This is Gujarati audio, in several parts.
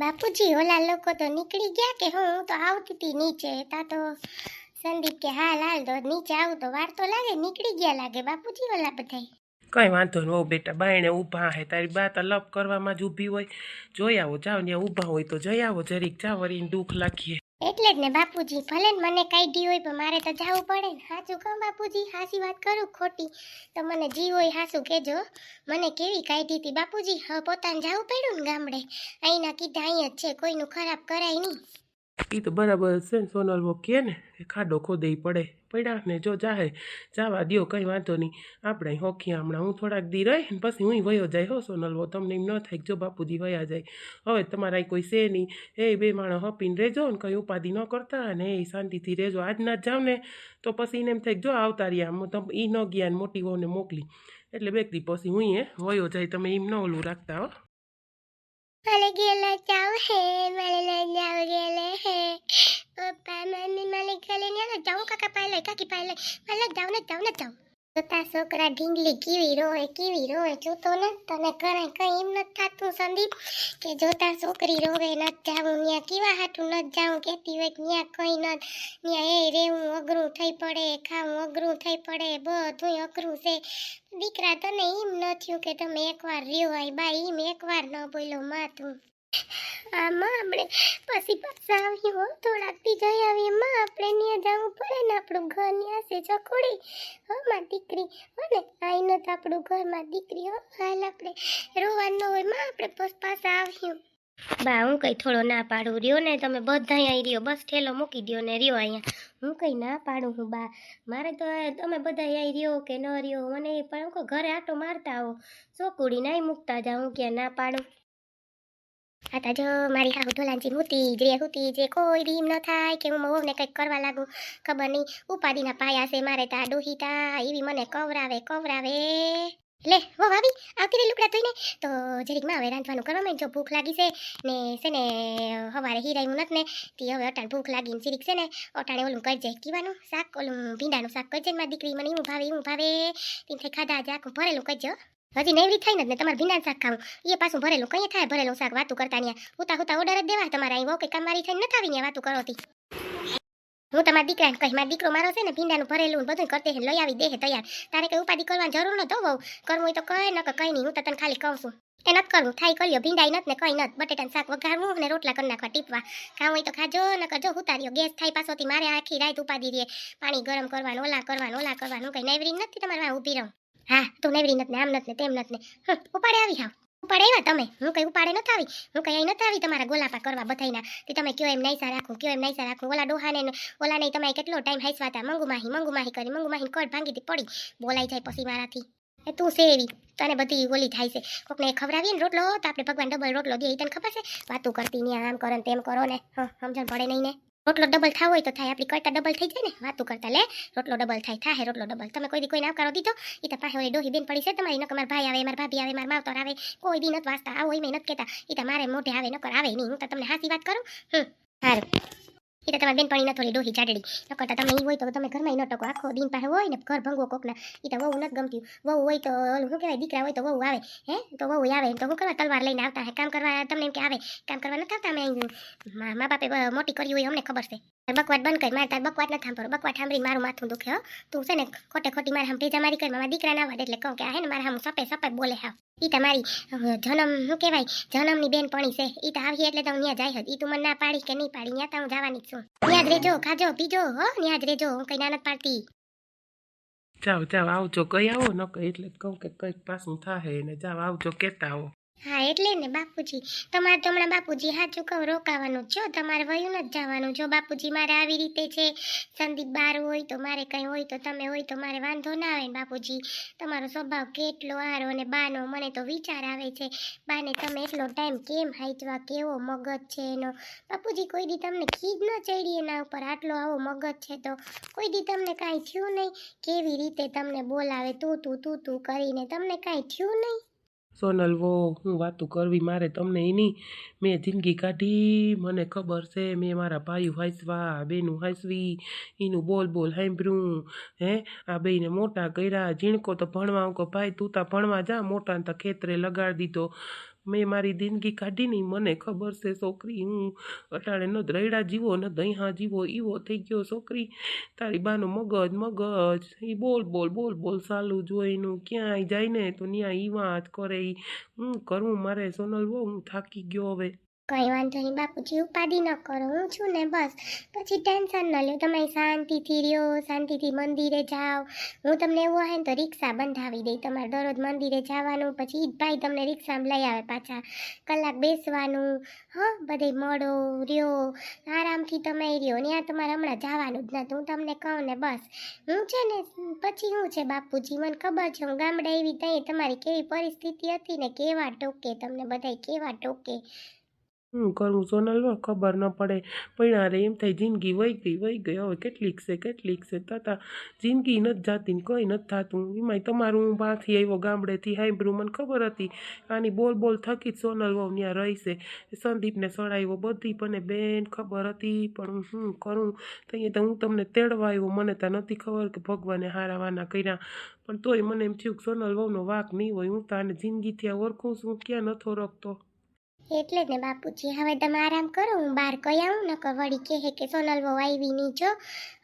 બાપુજી, ઓલા લોકો તો નીકળી ગયા કે હું તો આવતી હતી નીચે. તા તો સંદીપ કે, હા, લાલ તો નીચે આવું તો વાર તો લાગે, નીકળી ગયા લાગે બાપુજી ઓલા બધા કઈ વાંધો નહીં બેટા, બાયણે ઊભા હે, તારી બા તો લપ કરવામાં જ ઊભી હોય. જોઈ આવો, જાઓ ત્યાં ઊભા હોય તો જઈ આવો, જરીક જાવ વરીને દુઃખ લાગીએ. એટલે જ ને બાપુજી, ભલે ને મને કાઢી હોય, પણ મારે તો જવું પડે ને. સાચું કહું બાપુજી? હાસી વાત કરું ખોટી? તો મને જી હોય હાસું કહેજો. મને કેવી કાઢી હતી બાપુજી? હવે પોતાને જવું પડ્યું ને ગામડે. અહીંના કીધા અહીં જ છે, કોઈનું ખરાબ કરાય નહીં. એ તો બરાબર છે ને સોનલવો કહે ને કે ખાડો ખોદે પડે. પડ્યા ને જો જાહે, જાવા દ્યો, કંઈ વાંધો નહીં. આપણે હોખી હમણાં, હું થોડાક દી રહી ને પછી હું વયો જાય, હો સોનલવો તમને એમ ન થાય જો બાપુજી વયા જાય. હવે તમારા કોઈ છે નહીં. એ બે માણસ હપીને રહેજો ને, કંઈ ઉપાધિ ન કરતા ને એ શાંતિથી રહેજો આજના જ જાવ ને તો પછી એને એમ થાય જો આવતા રહ્યા આમ તમ એ ન ગયા ને મોટી વહુને મોકલી. એટલે બેકતી પછી હું એ વયો જાય, તમે એમ ન ઓલું રાખતા, હો. મારે ગેલા જાવ હે મારે લઈ જાવ ગેલે હે પપ્પા મમ્મી મારે ગલે ને જાઉં કાકા પાય લઈ જોતા છોકરા ઢીંગલી કેવી રોવે કેવી રોવે, જોતો ન, તને કરાય કઈ એમ નથી થતું સંદીપ, કે જોતા છોકરી રોવે, ન જાવું ન્યા કેવા હાટું ન જાવું કેતી હોય ન્યા કઈ ન ન્યા એ રેવું અઘરું થઈ પડે, ખાવું અઘરું થઈ પડે બધું અઘરું છે. દીકરા તને એમ ન થયું કે તમે એકવાર રહ્યો હોય, બા, એમ એકવાર ન બોલ્યો માથું આમાં આપણે પછી પાછા આવ્યું થોડાક દી જઈ આવીએ માં આપણે ત્યાં જવું પડે ને આપણું ઘર ન્યા છે ચકોડી હો, માં દીકરી. હો ને આઈ ન તો આપણું ઘર, માં દીકરી. હો, હાલ આપણે રોવાનું હોય, માં આપણે પાછા આવ્યું બા, હું કઈ થોડો ના પાડું રહ્યો ને, તમે બધા અહીં રહ્યો. બસ ઠેલો મૂકી દ્યો ને રહ્યો અહીંયા. હું કઈ ના પાડું હું, બા. મારે તો તમે બધા અહીં રહ્યો કે ન રહ્યો, મને પણ ઘરે આટો મારતા આવો. ચોકુડી નાય મૂકતા જાઉં ક્યાં ના પાડું. આ તા જો મારી હાહુ ઢોલાંચી મૂતી જે હુતી, જે કોઈ દી ન થાય કે હું વહુને કંઈક કરવા લાગુ. ખબર નહીં ઉપાધિના પાયા છે મારે તા ડોહીતા એવી મને કવરાવે કવરાવે. લે વો ભાભી, આવતી રે લુકડા ધોઈને. તો જરીકમાં હવે રાંધવાનું કરવા માંડ, જો ભૂખ લાગી છે ને છે ને, હવારે હીરાયું નથી ને, તે હવે અટાણ ભૂખ લાગીને ચીરીક છે ને, અટાણે ઓલું કરજે કીવાનું? શાક, ઓલું ભીંડાનું શાક કરજે મારી દીકરી? મને એવું ભાવે એવું ભાવે. થઈ ખાધા જ આખું ભરેલું કરજો હજી નૈવી થાય ને તમારે ભીંડા શાક ખાવું. એ પાછું ભરેલું કઈ થાય? ભરેલું શાક વાતું કરતા ત્યાં હુતા હુતા ઓર્ડર જ દેવા તમારે અહીં. વહુ કે કામ મારી થઈને નથી આવી વાતું કરો હું તમારા દીકરાને કહી મારા દીકરો મારો છે ને, ભીંડાનું ભરેલું બધું કરતે લઈ આવી દે તૈયાર. તારે કઈ ઉપાધિ કરવાની જરૂર ન વહુ. કરવું હોય તો કઈ ન કઈ નહીં. હું તો તને ખાલી કહું છું. એ નથી કરવું. થાય કર્યો. ભીંડાઈ નથી ને કઈ નથી. બટેટાનું શાક વઘારવું ને રોટલા કરી નાખવા ટીપવા. ખાવું હોય તો ખાજો, ન કરજો ઉતાર્યો ગેસ થાય પાછોથી મારે આખી રાત ઉપાધી દે પાણી ગરમ કરવાનું, ઓલા કરવાનું ઓલા કરવાનું. કઈ નવરી નથી તમારે ઊભી રહું. હા, તું નેવરી નથી ને, આમ નથી ને, તેમ નથી ને. ઉપાડે આવી હાવ. ઉપાડે આવ્યા તમે. હું કઈ ઉપાડે નથી આવી. હું કઈ અહીં નથી આવી તમારા ગોલાપા કરવા બધાયના. તે તમે કયો એમ નાઈસા રાખું, કયો એમ નાઈસા રાખું. ઓલા ડોહાને ઓલા નહીં તમે કેટલો ટાઈમ હાઈસવા હતા મંગુ માહી મંગુ માહી કરી મંગુ માહી કડ ભાંગી હતી પડી. બોલાઈ જાય પછી મારાથી. એ તું છે એવી. તને બધી ઓલી થાય છે. કોકને ખવડાવીએ ને રોટલો, તો આપણે ભગવાન ડબલ રોટલો દે. તને ખબર છે? વાતું કરતી ને આમ કરો ને તેમ કરો ને. હા, સમજણ પડે નહીં ને? રોટલો ડબલ થાવ હોય તો થાય. આપણી કરતા ડબલ થઈ જાય ને. વાતું કરતા લે. રોટલો ડબલ થાય થાય રોટલો ડબલ તમે કોઈ દી કોઈ આવકારો દીધો? એ તો પાસે ઓલી ડોહી બેન પડી છે તમારી. નકર ભાઈ આવે, મારા ભાભી આવે, મારા માવતર આવે. કોઈ દી નથી વાંચતા. આવો એમ નથી કહેતા. એ મારે મોઢે આવે, નકર આવે નહીં. હું તો તમને હાસી વાત કરું? હમ. સારું એ તો તમારે બેનપણી ન થોડી ડોહી ચાડડી. નકર તો તમે એ હોય તો તમે ઘરમાં ન ટકો. આખો દિન પાસે હોય ને ઘર ભંગવો કોકના. એ તો વહુ નથી ગમતું. વહુ હોય તો શું કહેવાય, દીકરા હોય તો વહુ આવે. હે? તો વહુ આવે. તો શું કરવા? તલવાર લઈને આવતા હે. કામ કરવા તમને એમ કે આવે. કામ કરવા નથી આવતા અમે મા બાપે મોટી કરી હોય અમને ખબર છે. બકવાટ બંધ કરી. મારે તાર બકવાટ નથી સાંભળો બકવાટ સાંભળીને મારું માથું દુખે, હો. તું છે ને ખોટે ખોટી મારે ભેજા મારી કરી. મારા દીકરા ના વાડે એટલે કહું કે આ હે ને મારા હમ સપે સપે બોલે હાવ. ઈ તમારી જન્મ, શું કહેવાય, જન્મની બેન પણી છે. ઈ તો આવી એટલે તો હું ત્યાં જાય હતી. ઈ તું મને ના પાડી કે નહીં પાડી ત્યાં તો હું જવાની છું. ત્યાં જ રેજો, ખાજો, પીજો, હો ત્યાં જ રેજો, હું કઈ નાના પાડતી. જાઓ જાઓ, આવજો, કઈ આવો, ન કઈ એટલે કહું કે કંઈક પાછું થાય ને જાઓ, આવજો, કહેતા આવો. હા, એટલે ને બાપુજી. તમારે તો હમણાં બાપુજી સાચું કહું, રોકાવાનું છો. તમારે વયું નથી જવાનું. જો બાપુજી મારે આવી રીતે છે, સંદીપ બાર હોય તો મારે કંઈ હોય તો તમે હોય તો મારે વાંધો ના આવે ને બાપુજી. તમારો સ્વભાવ કેટલો આરો અને બાનો, મને તો વિચાર આવે છે. બાને તમે એટલો ટાઈમ કેમ હાઈચવા કેવો મગજ છે એનો? બાપુજી, કોઈ દી તમને ખીજ ન ચડી એના ઉપર, આટલો આવો મગજ છે તો. કોઈ દી તમને કાંઈ થયું નહીં? કેવી રીતે તમને બોલાવે? તું તું તું તું કરીને તમને કાંઈ થયું નહીં? સોનલ વો હું વાતું કરવી, મારે તમને એની મેં જિંદગી કાઢી. મને ખબર છે, મેં મારા ભાઈ હાંસવા બેનું હાંસવી, એનું બોલ બોલ સાંભળ્યું હે? આ બેને મોટા કર્યા, ઝીણકો તો ભણવા કહું ભાઈ, તું તા ભણવા જા, મોટાને તો ખેતરે લગાડી દીધો. મેં મારી જિંદગી કાઢી નહીં મને ખબર છે, છોકરી, હું અટાણે ન રૈડા જીવો, ન દહીંહા જીવો, ઈવો થઈ ગયો છોકરી. તારી બાનો મગજ મગજ. એ બોલ બોલ બોલ બોલ ચાલુ જોઈનું. ક્યાંય જાય ને તો ત્યાં ઈ વાત કરે એ હું કરવું મારે સોનલ બહુ હું થાકી ગયો હવે. કઈ વાંધો નહીં, બાપુજી, ઉપાધિ ન કરો, હું છું ને બસ. પછી ટેન્શન ન લો તમે શાંતિથી રહ્યો, શાંતિથી મંદિરે જાઓ. હું તમને એવું હોય ને તો રિક્ષા બંધાવી દઈ, તમારે દરરોજ મંદિરે જવાનું, પછી ભાઈ તમને રિક્ષામાં લઈ આવે પાછા. કલાક બેસવાનું, હા, બધે મળો, રહ્યો. આરામથી તમે રહ્યો ત્યાં તમારે હમણાં જવાનું જ નથી હું તમને કહું ને બસ. હું છે ને, પછી હું છે, બાપુજી, મને ખબર છે, હું ગામડે એવી ત્યાં તમારી કેવી પરિસ્થિતિ હતી ને, કેવા ટોકે, તમને બધાય કેવા ટોકે. હું કરું સોનલ હો, ખબર ન પડે. પણ એમ થાય જિંદગી વહી ગઈ વહી ગઈ. હવે કેટલીક છે કેટલીક છે. તાતા જિંદગી નથી જાતી ને કંઈ નથી થતું. એમાંય તમારું હું બહારથી આવ્યો ગામડેથી હાંભળ્યું મને ખબર હતી. આની બોલ બોલ થકી જ સોનલ વહુ ત્યાં રહીશે સંદીપને સડાવ્યો બધી પણ બેન ખબર હતી. પણ હું શું કરું? તો અહીંયા તો હું તમને તેડવા આવ્યો મને તો નથી ખબર કે ભગવાને હારા વાના કર્યા. પણ તોય મને એમ થયું કે સોનલ વહુનો વાક નહીં હોય. હું તો આને જિંદગીથી ઓળખું છું ક્યાં નથો રખતો એટલે જ ને બાપુજી, હવે તમે આરામ કરો, હું બહાર કઈ આવું ન વળી કહે કે સોનલ બહુ આવી નહીં, જો.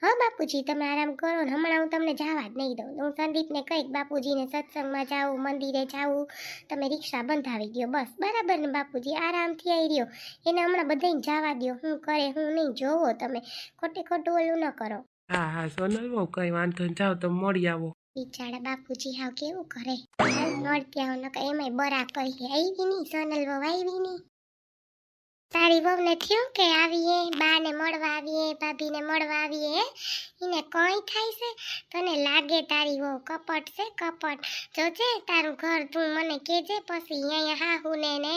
હા બાપુજી, તમે આરામ કરો ને, હમણાં હું તમને જવા જ નહીં દઉં. હું સંદીપને કહીક બાપુજીને સત્સંગમાં જાઉં મંદિરે જાઉં તમે રિક્ષા બંધાવી દો બસ. બરાબર ને બાપુજી, આરામથી આવી રહ્યો એને હમણાં બધાને જવા દો હું કરે, હું નહીં, જોવો તમે. ખોટે ખોટું ઓલું ન કરો. હા હા, સોનલ બહુ કંઈ વાંધો જાઓ તમે મળી આવો. બિચારા બાપુજી હાવ કેવું કરે? હાલ હોનો કે એમાંય બરા કરી આવી નહીં સોનલ બહુ આવી ની. તારી વહુને થયું કે આવીએ? બાને મળવા આવીએ, ભાભીને મળવા આવીએ એને કઈ થાય છે? તને લાગે તારી વહુ કપટ છે? કપટ. જોજે તારું ઘર તું મને કેજે પછી અહીંયા હાહુને ને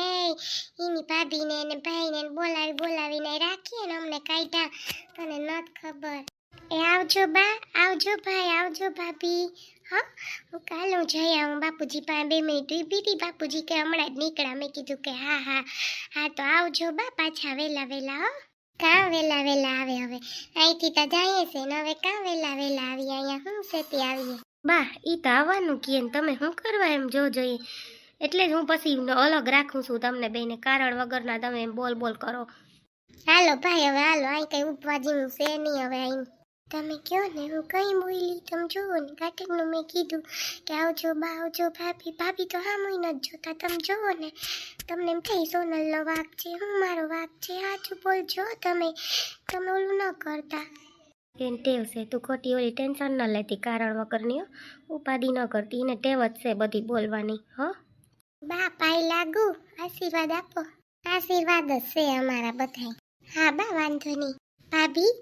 એની ભાભીને ને ભાઈને ને બોલાવી બોલાવીને રાખીએ ને અમને કાઢ્યા તને નત ખબર. એ આવજો બા, આવજો ભાઈ, આવજો ભાભી. હા, હું કાલ હું જઈ આવું બાપુજી પાસે બે મિનિટ ઊભી હતી બાપુજી કે હમણાં જ નીકળ્યા. મેં કીધું કે હા હા. હા, તો આવજો બા, પાછા વહેલા વહેલા, હો. કાં વહેલા વહેલા આવે હવે? અહીંથી તો જઈએ છે ને હવે કાં વહેલા વહેલા આવીએ? અહીંયા શું છે તે આવીએ? બા, ઈ તો આવવાનું કીએ ને તમે શું કરવા એમ જો જોઈએ? એટલે જ હું પછી અલગ રાખું છું તમને બેને, કારણ વગરના તમે એમ બોલ બોલ કરો. હાલો ભાઈ, હવે હાલો. અહીં કંઈ ઉપવા જેવું છે નહીં હવે અહીં. તમે કહો ને? હું કંઈ બોલી તમે જુઓ ને કાર્તિકનું મેં કીધું કે આવજો બા આવજો ભાભી. ભાભી તો હા નથી જોતા. તમે જુઓ ને તમને એમ થઈ સોનલનો વાક છે હું મારો વાક છે સાચું બોલજો તમે. તમે ઓલું ન કરતા. એને ટેવ છે તું ખોટી ઓલી ટેન્શન ન લેતી કારણ વગરની. ઉપાધિ ન કરતી એને ટેવ જ છે બધી બોલવાની હો. બા પાઈ લાગુ. આશીર્વાદ આપો. આશીર્વાદ જ છે અમારા બધા હા બા વાંધો નહીં. ભાભી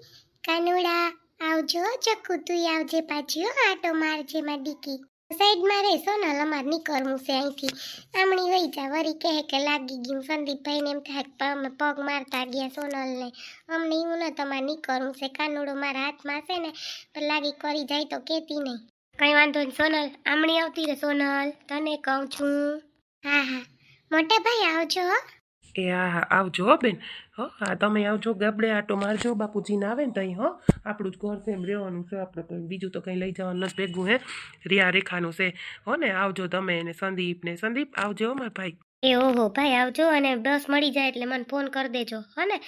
કાનુડા. આવજો ચક્કુ તું આવજે પાછી હો, આટો મારજે માં ડીકી સાઈડમાં રહેશો સોનલ અમાર નીકળવું છે અહીંથી. આમણી વહી જા, વરી કહે કે લાગી ગયું સંદીપભાઈને એમ થાય અમે પગ મારતા ગયા સોનલને. અમને એવું ન તમારે નીકળવું છે, કાનુડો મારા હાથમાં છે ને, પણ લાગી કરી જાય તો કેતી નહીં. કંઈ વાંધો નહીં, સોનલ, આમણી આવતી રે સોનલ, તને કહું છું. હા હા. મોટા ભાઈ, આવજો એ હા, આવજો બેન. હો, હા, તમે આવજો, ગબડે આટો મારજો, બાપુજીને આવે ને તઈ, હો. આપણું જ ઘર છે, એમ રહેવાનું છે, આપણે કંઈ બીજું તો કંઈ લઈ જવાનું નથી, ભેગું, હે. રિયા રેખાનું છે. હો ને, આવજો તમે ને સંદીપ ને. સંદીપ, આવજો મારા ભાઈ. એ ઓહો, ભાઈ, આવજો અને બસ મળી જાય એટલે મને ફોન કરી દેજો, હો ને.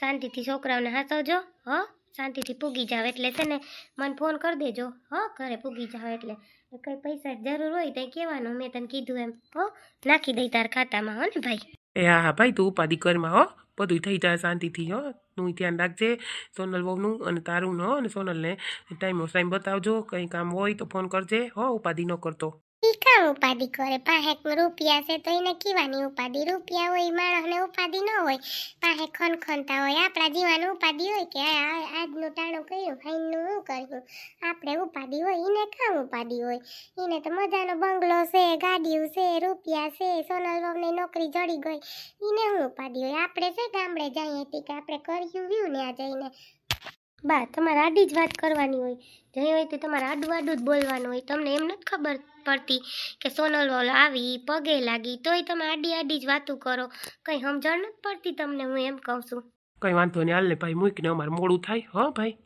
શાંતિથી છોકરાઓને હાચવજો હો. શાંતિથી પૂગી જાવ એટલે છે ને, મને ફોન કરી દેજો, હો. ઘરે પૂગી જાવ એટલે. કંઈ પૈસા જરૂર હોય તો કહેવાનું, મેં તને કીધું એમ, હો. નાખી દઈ તાર ખાતામાં, હો ને ભાઈ. એ હા હા, ભાઈ, તું ઉપાધિ કરમાં હો. બધું થઈ જાય, શાંતિથી, હો. તું ધ્યાન રાખજે, સોનલ બહુનું અને તારું હો, અને સોનલને ટાઈમ ટાઈમ બતાવજો. કંઈ કામ હોય તો ફોન કરજે, હો, ઉપાધિ ન કરતો. કામ ઉપાધિ કરે. પાહેક રૂપિયા છે તો એને કીવાની ઉપાધિ. રૂપિયા હોય માણસને ઉપાધિ ન હોય. પાહે ખનખનતા હોય. આપણા જીવાનું ઉપાધિ હોય કે આજનું ટાણું કર્યું, ફાઈનનું શું કર્યું? આપણે ઉપાધિ હોય એને કામ ઉપાધિ હોય? એને તો મજાનો બંગલો છે, ગાડીઓ છે, રૂપિયા છે, સોનલ વહુની નોકરી જડી ગઈ. એને શું ઉપાધિ હોય? આપણે છે ગામડે જઈએ કે આપણે કર્યું વ્યૂ ને આ જઈને. બા, તમારે આડી જ વાત કરવાની હોય. જઈ હોય તો તમારે આડું આડું જ બોલવાનું હોય. તમને એમ નથી ખબર પડતી કે સોનલ વોલ આવી પગે લાગી, તોય તમે આડી આડી જ વાતું કરો. કંઈ સમજણ નથી પડતી તમને, હું એમ કહું છું. કંઈ વાંધો નહીં, હાલ ને ભાઈ મૂકીને અમારે મોડું થાય. હો ભાઈ.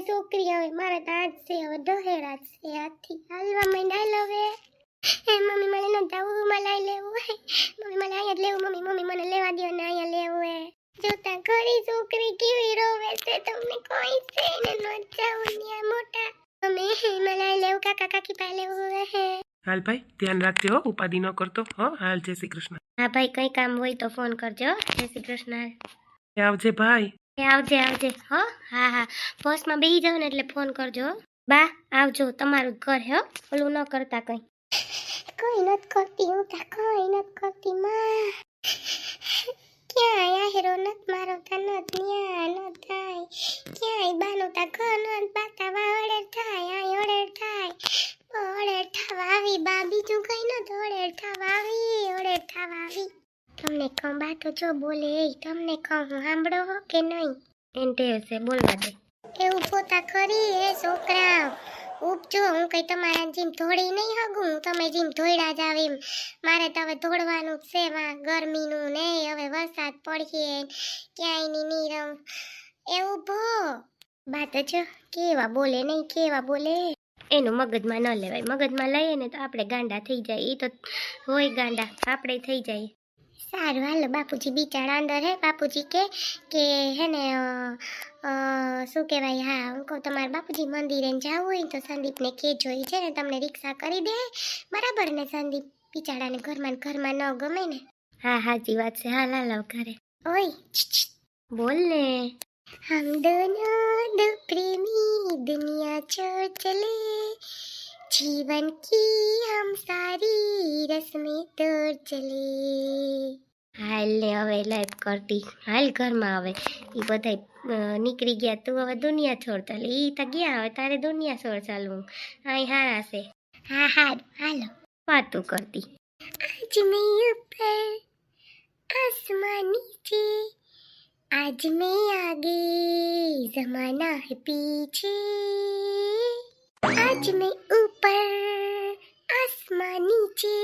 છોકરા હવે, મારે તો હવે દહેરા જ છે હાલવા માંડાય હવે. એ મમ્મી મને ન જવું મને લેવું હે. મમ્મી મને અહીંયા લેવું, મમ્મી મમ્મી મને લેવા દો ને અહીંયા લેવું હે. જોતા ઘણી છોકરી કેવી રોવે છે, તમને કોઈ છે ને ન જાવું ને મોટા. મમ્મી અહીં લેવું કાકા કાકી પાસે લેવું હે. હાલ ભાઈ ધ્યાન રાખજો હો ઉપાધિ ન કરતો. હો હાલ જય શ્રી કૃષ્ણ. હા ભાઈ કઈ કામ હોય તો ફોન કરજો જય શ્રી કૃષ્ણ. એ આવજે ભાઈ. એ આવજે આવજે. હો હા હા. બસમાં બેસી જાવ ને એટલે ફોન કરજો હો. બા આવજો તમારું જ ઘર હે હો. ઓલું ન કરતા કઈ. કઈ નત કરતી હું તા કઈ નત કરતી માં. ક્યાંય હેરો નત મારો તા નત ન્યા ન થાય ક્યાંય બાનું તા ઘર નત બાતા વા થાય. આય અડેર થાય. અડેર થવા આવી બા બીજું કઈ નત અડેર થવા આવી અડેર થવા તમને કહું બા તો જો બોલે એ, તમને કહું હું સાંભળો હો કે નહીં? એને ટેવ છે, બોલવા દે. એવું પોતા ખરી એ છોકરા ઉપજો હું કઈ તમારા જીમ ધોળી નહીં હગું તમે જીમ ધોઈડા જાવ એમ મારે તો હવે ધોડવાનું જ છે વા ગરમીનું ને હવે વરસાદ પડશે, ક્યાંયની નીરમ. એવું ભો વાત જ, કેવા બોલે નહીં, કેવા બોલે? એનું મગજમાં ન લેવાય. મગજમાં લઈએ ને તો આપણે ગાંડા થઈ જાય. એ તો હોય ગાંડા, આપણે થઈ જાય. સારું હાલો બાપુજી બિચારા અંદર હે. બાપુજી કે કે હે ને શું કહેવાય હા હું કહું તમારા બાપુજી મંદિરે જવું હોય તો સંદીપને કે એ છે ને તમને રિક્ષા કરી દે. બરાબર ને સંદીપ? બિચારાને ઘરમાં ઘરમાં ન ગમે ને. હા હાજી વાત છે. હા લાવ ઘરે. ઓય બોલ ને. હમ દોનો દો પ્રેમી દુનિયા છોડ ચલે जीवन की हम सारी रस्में तोड़ चले હાલ ને હવે લાઈફ કરતી હાલ ઘરમાં હવે એ બધા નીકળી ગયા તું હવે દુનિયા છોડ ચાલે એ તો ગયા હવે તારે દુનિયા છોડ ચાલવું અહીં હારા છે હા હા હાલો વાતું કરતી આજ મેં ઉપર આસમાન નીચે आज मैं आगे जमाना है पीछे આજ મેં ઉપર આસમાની છે